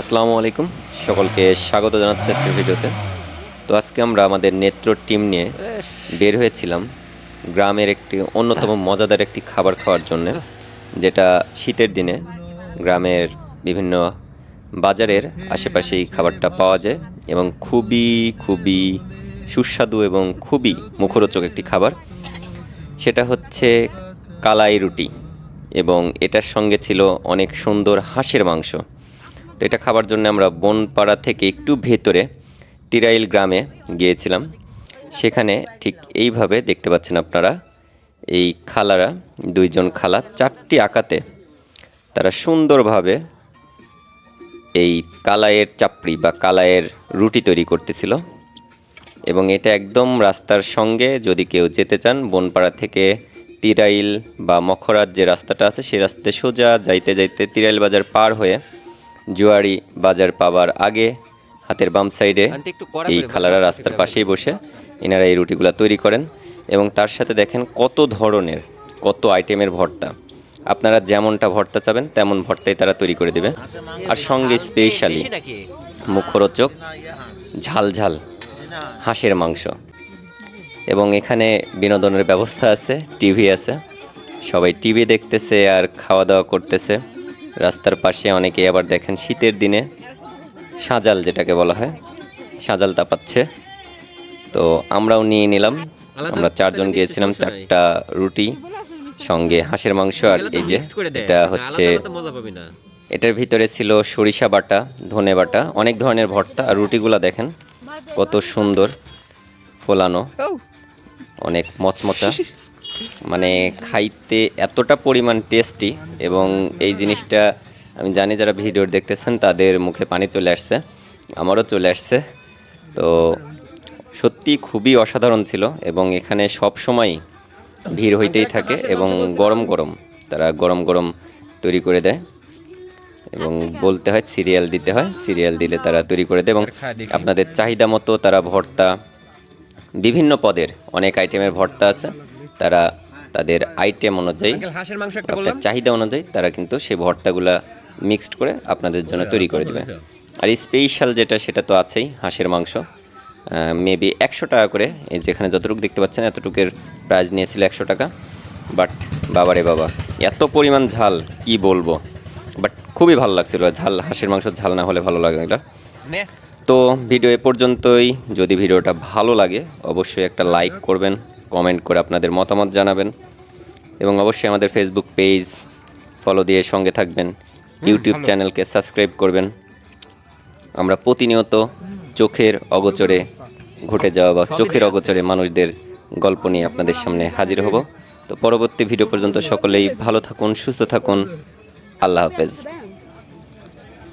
আসসালামু আলাইকুম। সকলকে স্বাগত জানাচ্ছি আজকের ভিডিওতে। তো আজকে আমরা আমাদের নেত্র টিম নিয়ে বের হয়েছিলাম গ্রামের একটি অন্যতম মজাদার একটি খাবার খাওয়ার জন্য, যেটা শীতের দিনে গ্রামের বিভিন্ন বাজারের আশেপাশে এই খাবারটা পাওয়া যায় এবং খুবই খুবই সুস্বাদু এবং খুবই মুখরোচক একটি খাবার। সেটা হচ্ছে কালাই রুটি। এবং এটার সঙ্গে ছিল অনেক সুন্দর হাঁসের মাংস। তো এটা খাবার জন্য আমরা বনপাড়া থেকে একটু ভেতরে তিরাইল গ্রামে গিয়েছিলাম। সেখানে ঠিক এইভাবে দেখতে পাচ্ছেন আপনারা, এই খালারা দুইজন খালা চারটি আকাতে তারা সুন্দরভাবে এই কালাইয়ের চাপড়ি বা কালাইয়ের রুটি তৈরি করতেছিল। এবং এটা একদম রাস্তার সঙ্গে যদি কেউ যেতে চান বনপাড়া থেকে তিরাইল বা মখরার যে রাস্তাটা আছে সেই রাস্তায় সোজা যাইতে যাইতে তিরাইল বাজার পার হয়ে জুয়ারি বাজার পাবার আগে হাতের বাম সাইডে এই খালারা রাস্তার পাশেই বসে। এনারা এই রুটিগুলো তৈরি করেন এবং তার সাথে দেখেন কত ধরনের কত আইটেমের ভর্তা। আপনারা যেমনটা ভর্তা চাবেন তেমন ভর্তাই তারা তৈরি করে দেবে। আর সঙ্গে স্পেশালি মুখরোচক ঝাল ঝাল হাঁসের মাংস। এবং এখানে বিনোদনের ব্যবস্থা আছে টিভি আছে। সবাই টিভি দেখতেছে আর খাওয়া দাওয়া করতেছে। রাস্তার পাশে অনেকে আবার দেখেন শীতের দিনে সাজাল যেটাকে বলা হয় সাজাল তাপাচ্ছে। তো আমরাও নিয়ে নিলাম। আমরা চারজন গিয়েছিলাম চারটা রুটি সঙ্গে হাঁসের মাংস আর এই যে এটা হচ্ছে এটার ভিতরে ছিল সরিষা বাটা ধনে বাটা অনেক ধরনের ভর্তা আর রুটিগুলা দেখেন কত সুন্দর ফোলানো। অনেক মচমচা। মানে খাইতে এতটা পরিমাণ টেস্টি এবং এই জিনিসটা আমি জানি যারা ভিডিও দেখতেছেন, তাদের মুখে পানি চলে আসছে, আমারও চলে আসছে। তো সত্যি খুবই অসাধারণ ছিল এবং এখানে সব সময় ভিড় হইতেই থাকে এবং গরম গরম তারা গরম গরম তৈরি করে দেয় এবং বলতে হয়, সিরিয়াল দিতে হয়, সিরিয়াল দিলে তারা তৈরি করে দেয় এবং আপনাদের চাহিদা মতো তারা ভর্তা বিভিন্ন পদের অনেক আইটেমের ভর্তা আছে তারা তাদের আইটেম অনুযায়ী আপনার চাহিদা অনুযায়ী তারা কিন্তু সেই ভর্তাগুলা মিক্সড করে আপনাদের জন্য তৈরি করে দেবে। আর স্পেশাল যেটা সেটা তো আছেই হাঁসের মাংস। মেবি একশো টাকা করে এই যেখানে যতটুকু দেখতে পাচ্ছেন এতটুকের প্রাইস নিয়েছিল একশো টাকা। বাট বাবারে বাবা এত পরিমাণ ঝাল কি বলব? বাট খুবই ভালো লাগছিল ঝাল হাঁসের মাংস ঝাল না হলে ভালো লাগে নে। তো ভিডিও এ পর্যন্তই। যদি ভিডিওটা ভালো লাগে অবশ্যই একটা লাইক করবেন কমেন্ট করে আপনাদের মতামত জানাবেন এবং অবশ্যই আমাদের ফেসবুক পেজ ফলো দিয়ে সঙ্গে থাকবেন। ইউটিউব চ্যানেলকে সাবস্ক্রাইব করবেন। আমরা প্রতিনিয়ত চোখের অগোচরে ঘটে যাওয়া বা চোখের অগোচরে মানুষদের গল্প নিয়ে আপনাদের সামনে হাজির হব। তো পরবর্তী ভিডিও পর্যন্ত সকলেই ভালো থাকুন সুস্থ থাকুন। আল্লাহ হাফেজ।